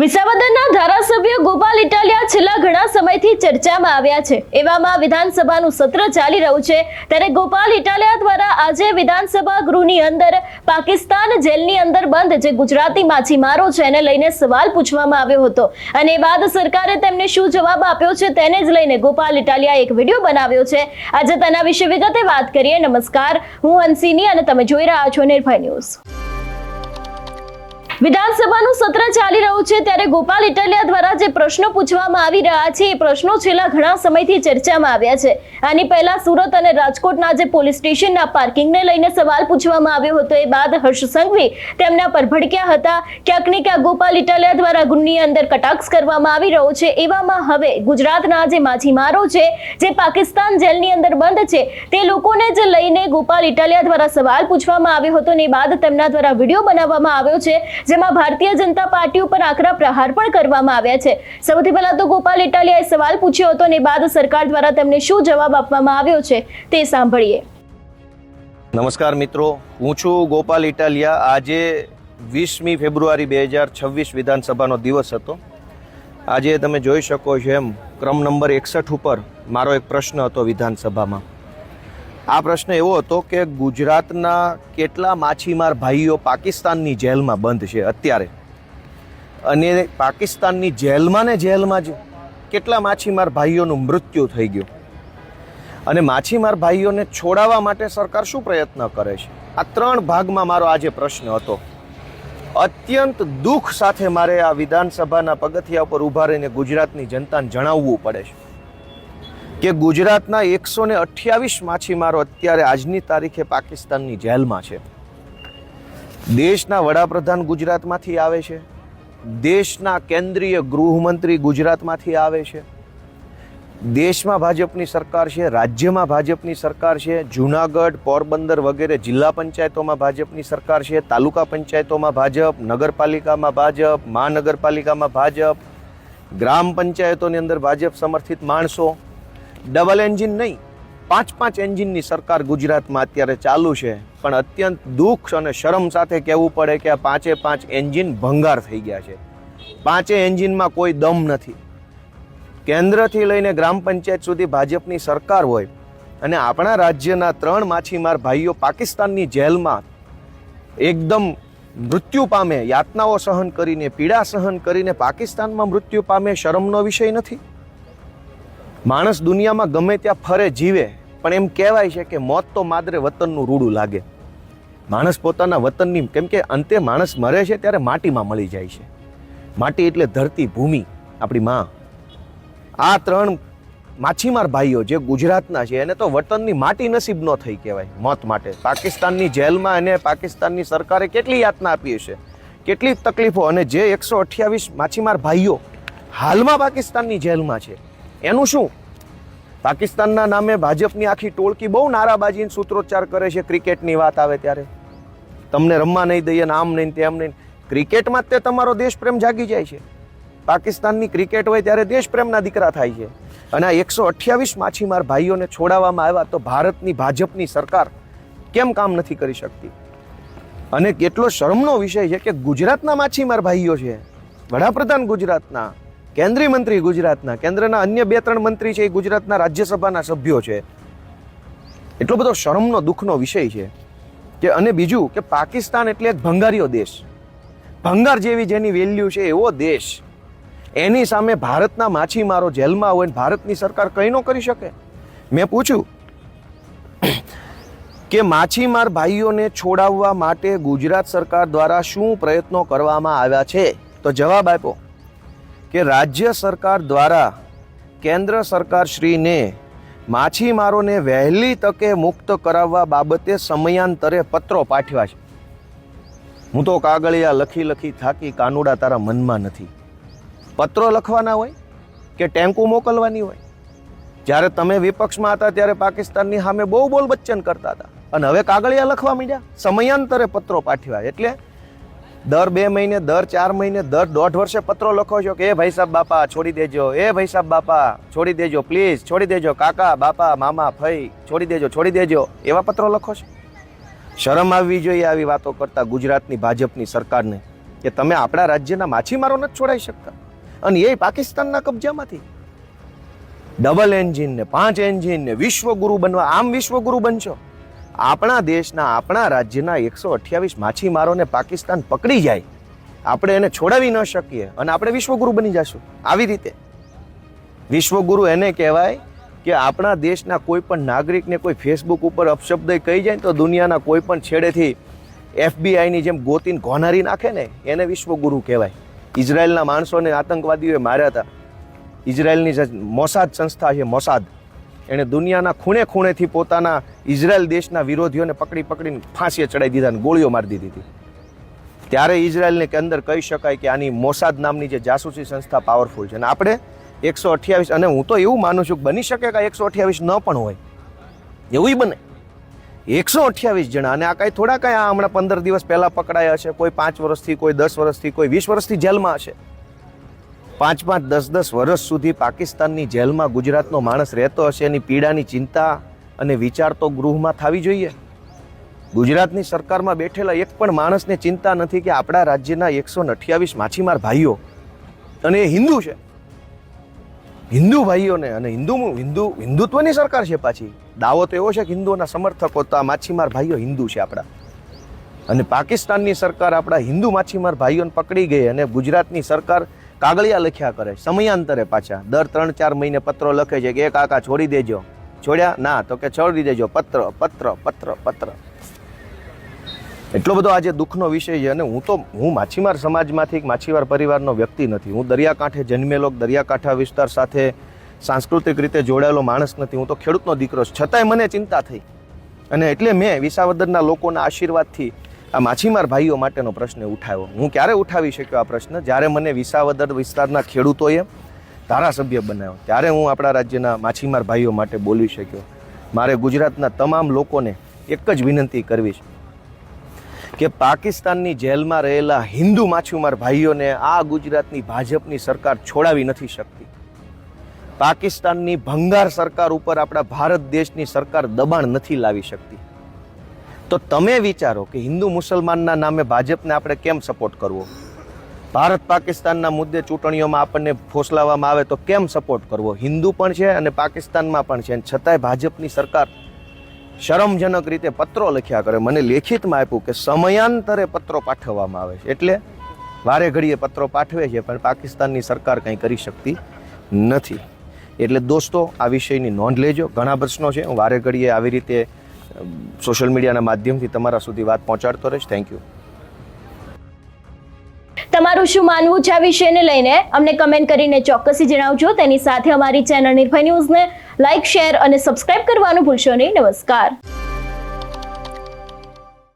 વિસાવદરના ધારાસભ્ય ગોપાલ ઇટાલિયા છેલ્લા ઘણા સમયથી ચર્ચામાં આવ્યા છે. એવામાં વિધાનસભાનું સત્ર ચાલી રહ્યું છે. ત્યારે ગોપાલ ઇટાલિયા દ્વારા આજે વિધાનસભા ગૃહની અંદર પાકિસ્તાન જેલની અંદર બંધ, જે ગુજરાતી માછીમારો છે, એને લઈને સવાલ પૂછવામાં આવ્યો હતો. અને બાદ સરકારે તેમને શું જવાબ આપ્યો છે તેને જ લઈને ગોપાલ ઇટાલિયા એક વીડિયો બનાવ્યો છે. આજે તેના વિશે વિગતે વાત કરીએ. નમસ્કાર. હું હંસિની અને તમે જોઈ રહ્યા છો નિર્ભય ન્યૂઝ. વિધાનસભાનું સત્ર ચાલી રહ્યું છે ત્યારે ગોપાલ ઇટાલિયા દ્વારા જે પ્રશ્નો પૂછવામાં આવી રહ્યા છે, એ પ્રશ્નો છેલ્લા ઘણા સમયથી ચર્ચામાં આવ્યા છે. આની પહેલા સુરત અને રાજકોટના જે પોલીસ સ્ટેશનના પાર્કિંગને લઈને સવાલ પૂછવામાં આવ્યો હતો. એ બાદ હર્ષ સંઘવી તેમના પર ભડક્યા હતા. ક્યાંક ને ક્યાંક ગોપાલ ઇટાલિયા દ્વારા ગુનની અંદર કટાક્ષ કરવામાં આવી રહ્યો છે. એવામાં હવે ગુજરાતના જે માછીમારો છે, જે પાકિસ્તાન જેલની અંદર બંધ છે, તે લોકોને જ લઈને ગોપાલ ઇટાલિયા દ્વારા સવાલ પૂછવામાં આવ્યો હતો ને બાદ તેમના દ્વારા વીડિયો બનાવવામાં આવ્યો છે. જેમાં ભારતીય જનતા પાર્ટી ઉપર આકરા પ્રહાર પણ કરવામાં આવ્યા છે. સૌથી પહેલા તો ગોપાલ ઇટાલિયાએ સવાલ પૂછ્યો હતો ને બાદ સરકાર દ્વારા તેમને શું જવાબ આપવામાં આવ્યો છે તે સાંભળીએ. નમસ્કાર મિત્રો, હું છું ગોપાલ ઇટાલિયા. આજે વીસમી ફેબ્રુઆરી બે હજાર છવ્વીસ વિધાનસભાનો દિવસ હતો. આજે તમે જોઈ શકો છો એમ, ક્રમ નંબર એકસઠ ઉપર મારો એક પ્રશ્ન હતો વિધાનસભામાં. આ પ્રશ્ન એવો હતો કે ગુજરાતના કેટલા માછીમાર ભાઈઓ પાકિસ્તાનની જેલમાં બંધ છે અત્યારે? અને પાકિસ્તાનની જેલમાં ને જેલમાં જ કેટલા માછીમાર ભાઈઓનું મૃત્યુ થઈ ગયું? અને માછીમાર ભાઈઓને છોડાવવા માટે સરકાર શું પ્રયત્ન કરે છે? આ ત્રણ ભાગમાં મારો આજે પ્રશ્ન હતો. અત્યંત દુઃખ સાથે મારે આ વિધાનસભાના પગથિયા ઉપર ઊભા રહીને ગુજરાતની જનતાને જણાવવું પડે છે. કે ગુજરાતના એકસો ને અઠ્યાવીસ માછીમારો અત્યારે આજની તારીખે પાકિસ્તાનની જેલમાં છે. દેશના વડાપ્રધાન ગુજરાતમાંથી આવે છે. દેશના કેન્દ્રીય ગૃહમંત્રી ગુજરાતમાંથી આવે છે. દેશમાં ભાજપની સરકાર છે, રાજ્યમાં ભાજપની સરકાર છે, જુનાગઢ, પોરબંદર વગેરે જિલ્લા પંચાયતોમાં ભાજપની સરકાર છે, તાલુકા પંચાયતોમાં ભાજપ, નગરપાલિકામાં ભાજપ, મહાનગરપાલિકામાં ભાજપ, ગ્રામ પંચાયતોની અંદર ભાજપ સમર્થિત માણસો ડબલ એન્જિન નહીં, પાંચ પાંચ એન્જિનની સરકાર ગુજરાતમાં અત્યારે ચાલુ છે. પણ અત્યંત દુઃખ અને શરમ સાથે કહેવું પડે કે આ પાંચે પાંચ એન્જિન ભંગાર થઈ ગયા છે. પાંચે એન્જિનમાં કોઈ દમ નથી. કેન્દ્રથી લઈને ગ્રામ પંચાયત સુધી ભાજપની સરકાર હોય અને આપણા રાજ્યના ત્રણ માછીમાર ભાઈઓ પાકિસ્તાનની જેલમાં એકદમ મૃત્યુ પામે, યાતનાઓ સહન કરીને, પીડા સહન કરીને પાકિસ્તાનમાં મૃત્યુ પામે, શરમનો વિષય નથી. માણસ દુનિયામાં ગમે ત્યાં ફરે, જીવે, પણ એમ કહેવાય છે કે મોત તો માદરે વતનનું રૂડું લાગે. માણસ પોતાના વતનની, કેમ કે અંતે માણસ મરે છે ત્યારે માટીમાં મળી જાય છે. માટી એટલે ધરતી, ભૂમિ, આપણી માં. આ ત્રણ માછીમાર ભાઈઓ જે ગુજરાતના છે, એને તો વતનની માટી નસીબ ન થઈ કહેવાય, મોત માટે. પાકિસ્તાનની જેલમાં એને પાકિસ્તાનની સરકારે કેટલી યાતના આપી હશે કેટલી તકલીફો? અને જે એકસો અઠ્યાવીસ માછીમાર ભાઈઓ હાલમાં પાકિસ્તાનની જેલમાં છે એનું શું? પાકિસ્તાનના નામે ભાજપની આખી ટોળકી બહુ નારાબાજી સૂત્રોચ્ચાર કરે છે, ક્રિકેટની વાત આવે ત્યારે. તમને રમવા નહીં દઈએ ને આમ નહીં તેમ નહીં. ક્રિકેટમાં તે તમારો દેશપ્રેમ જાગી જાય છે. પાકિસ્તાનની ક્રિકેટ હોય ત્યારે દેશપ્રેમના દીકરા થાય છે. અને આ એકસો અઠ્યાવીસ માછીમાર ભાઈઓને છોડાવવામાં આવ્યા તો ભારતની ભાજપની સરકાર કેમ કામ નથી કરી શકતી? અને કેટલો શરમનો વિષય છે કે ગુજરાતના માછીમાર ભાઈઓ છે. વડાપ્રધાન ગુજરાતના. કેન્દ્રીય મંત્રી ગુજરાતના, કેન્દ્રના અન્ય બે ત્રણ મંત્રી છે એ ગુજરાતના રાજ્યસભાના સભ્યો છે. એટલો બધો શરમનો, દુઃખનો વિષય છે કે અને બીજું કે પાકિસ્તાન એટલે એક ભંગારીઓ દેશ. ભંગાર જેવી જેની વેલ્યુ છે એવો દેશ. એની સામે ભારતના માછીમારો જેલમાં હોય ભારતની સરકાર કંઈ ન કરી શકે? મેં પૂછ્યું કે માછીમાર ભાઈઓને છોડાવવા માટે ગુજરાત સરકાર દ્વારા શું પ્રયત્નો કરવામાં આવ્યા છે? તો જવાબ આપ્યો કે રાજ્ય સરકાર દ્વારા કેન્દ્ર સરકાર શ્રીને માછીમારોને વહેલી તકે મુક્ત કરાવવા બાબતે સમયાંતરે પત્રો પાઠવ્યા છે. હું તો કાગળિયા લખી લખી થાકી કાનુડા તારા મનમાં નથી. પત્રો લખવાના હોય કે ટેન્કુ મોકલવાની હોય? જ્યારે તમે વિપક્ષમાં હતા ત્યારે પાકિસ્તાનની સામે બહુ બોલ બચ્ચન કરતા હતા. અને હવે કાગળિયા લખવા માંડ્યા. સમયાંતરે પત્રો પાઠવ્યા. એટલે દર બે મહિને, દર ચાર મહિને, દર દોઢ વર્ષે પત્રો લખો છો કે, એ ભાઈ સાહેબ બાપા, છોડી દેજો. એ ભાઈ સાહેબ બાપા, છોડી દેજો પ્લીઝ છોડી દેજો. કાકા, બાપા, મામા ફઈ છોડી દેજો છોડી દેજો. એવા પત્રો લખો છો? શરમ આવવી જોઈએ આવી વાતો કરતા ગુજરાતની ભાજપની સરકારને કે તમે આપણા રાજ્યના માછીમારો નથી છોડાઈ શકતા. અને એ પાકિસ્તાનના કબજામાંથી. ડબલ એન્જિન ને પાંચ એન્જિન ને વિશ્વગુરુ બનવા. આમ વિશ્વગુરુ બનશો. આપણા દેશના, આપણા રાજ્યના એકસો અઠ્યાવીસ માછીમારોને પાકિસ્તાન પકડી જાય. આપણે એને છોડાવી ન શકીએ અને આપણે વિશ્વગુરુ બની જશું. આવી રીતે. વિશ્વગુરુ એને કહેવાય કે આપણા દેશના કોઈ પણ નાગરિકને કોઈ ફેસબુક ઉપર અપશબ્દ કહી જાય તો દુનિયાના કોઈ પણ છેડેથી એફબીઆઈની જેમ ગોતીન ઘોનારી નાખે ને એને વિશ્વગુરુ કહેવાય. ઇઝરાયલના માણસોને આતંકવાદીઓએ માર્યા હતા. ઇઝરાયલની મોસાદ સંસ્થા છે, મોસાદ એણે દુનિયાના ખૂણે ખૂણેથી પોતાના ઇઝરાયલ દેશના વિરોધીઓને પકડી પકડીને ફાંસીએ ચડાવી દીધા અને ગોળીઓ મારી દીધી હતી. ત્યારે ઇઝરાયલને કે અંદર કહી શકાય કે આની મોસાદ નામની જે જાસૂસી સંસ્થા પાવરફુલ છે. અને આપણે એકસો અઠ્યાવીસ, અને હું તો એવું માનું છું કે બની શકે કે એકસો અઠ્યાવીસ ન પણ હોય. એવું બને. એકસો અઠ્યાવીસ જણા, અને આ કાંઈ થોડા કાંઈ હમણાં પંદર દિવસ પહેલાં પકડાયા હશે, કોઈ પાંચ વર્ષથી, કોઈ દસ વર્ષથી, કોઈ વીસ વર્ષથી જેલમાં હશે. પાંચ પાંચ દસ દસ વર્ષ સુધી પાકિસ્તાનની જેલમાં ગુજરાતનો માણસ રહેતો હશે એની પીડાની ચિંતા અને વિચાર તો ગૃહમાં થવી જોઈએ. ગુજરાતની સરકારમાં બેઠેલા એક પણ માણસને ચિંતા નથી કે આપણા રાજ્યના એકસો અઠ્યાવીસ માછીમાર ભાઈઓ અને એ હિન્દુ છે. હિન્દુ ભાઈઓને અને હિન્દુ હિન્દુ, હિન્દુત્વની સરકાર છે પાછી. દાવો તો એવો છે કે હિન્દુઓના સમર્થકો તો આ માછીમાર ભાઈઓ હિન્દુ છે આપણા. અને પાકિસ્તાનની સરકાર આપણા હિન્દુ માછીમાર ભાઈઓને પકડી ગઈ અને ગુજરાતની સરકાર કાગળિયા લખ્યા કરે. સમયાંતરે પાછા. દર ત્રણ ચાર મહિને પત્રો લખે છે કે, એ કાકા, છોડી દેજો. છોડ્યા? ના. તો કે છોડી દેજો. પત્ર પત્ર પત્ર પત્ર. એટલો બધો આજે દુઃખનો વિષય છે અને હું તો, હું માછીમાર સમાજમાંથી એક માછીમાર પરિવારનો વ્યક્તિ નથી. હું દરિયાકાંઠે જન્મેલો દરિયાકાંઠા વિસ્તાર સાથે સાંસ્કૃતિક રીતે જોડાયેલો માણસ નથી. હું તો ખેડૂતનો દીકરો છતાંય મને ચિંતા થઈ. અને એટલે મેં વિસાવદરના લોકોના આશીર્વાદથી આ માછીમાર ભાઈઓ માટેનો પ્રશ્ન ઉઠાવ્યો. હું ક્યારે ઉઠાવી શક્યો આ પ્રશ્ન? જ્યારે મને વિસાવદર વિસ્તારના ખેડૂતોએ ધારાસભ્ય બનાવ્યો. ત્યારે હું આપણા રાજ્યના માછીમાર ભાઈઓ માટે બોલી શક્યો. મારે ગુજરાતના તમામ લોકોને એક જ વિનંતી કરવી છે કે પાકિસ્તાનની જેલમાં રહેલા હિન્દુ માછીમાર ભાઈઓને આ ગુજરાતની ભાજપની સરકાર છોડાવી નથી શકતી. પાકિસ્તાનની ભંગાર સરકાર ઉપર આપણા ભારત દેશની સરકાર દબાણ નથી લાવી શકતી. તો તમે વિચારો કે હિન્દુ મુસલમાનના નામે ભાજપને આપણે કેમ સપોર્ટ કરવો? ભારત પાકિસ્તાનના મુદ્દે ચૂંટણીઓમાં આપણને ફોસલાવવામાં આવે તો કેમ સપોર્ટ કરવો? હિન્દુ પણ છે અને પાકિસ્તાનમાં પણ છે. છતાંય ભાજપની સરકાર શરમજનક રીતે પત્રો લખ્યા કરે. મને લેખિતમાં આપ્યું કે સમયાંતરે પત્રો પાઠવવામાં આવે છે. એટલે વારે ઘડીએ પત્રો પાઠવે છે, પણ પાકિસ્તાનની સરકાર કંઈ કરી શકતી નથી. એટલે દોસ્તો, આ વિષયની નોંધ લેજો. ઘણા પ્રશ્નો છે. હું વારે ઘડીએ આવી રીતે સોશિયલ મીડિયાના માધ્યમથી તમારા સુધી વાત પહોંચાડતો રહીશ. થેન્ક યુ તમારું શું માનવું છે આ વિષયને લઈને? અમને કમેન્ટ કરીને ચોક્કસથી જણાવજો. તેની સાથે અમારી ચેનલ નિર્ભય ન્યૂઝને લાઇક શેર અને સબસ્ક્રાઇબ કરવાનું ભૂલશો નહીં. નમસ્કાર.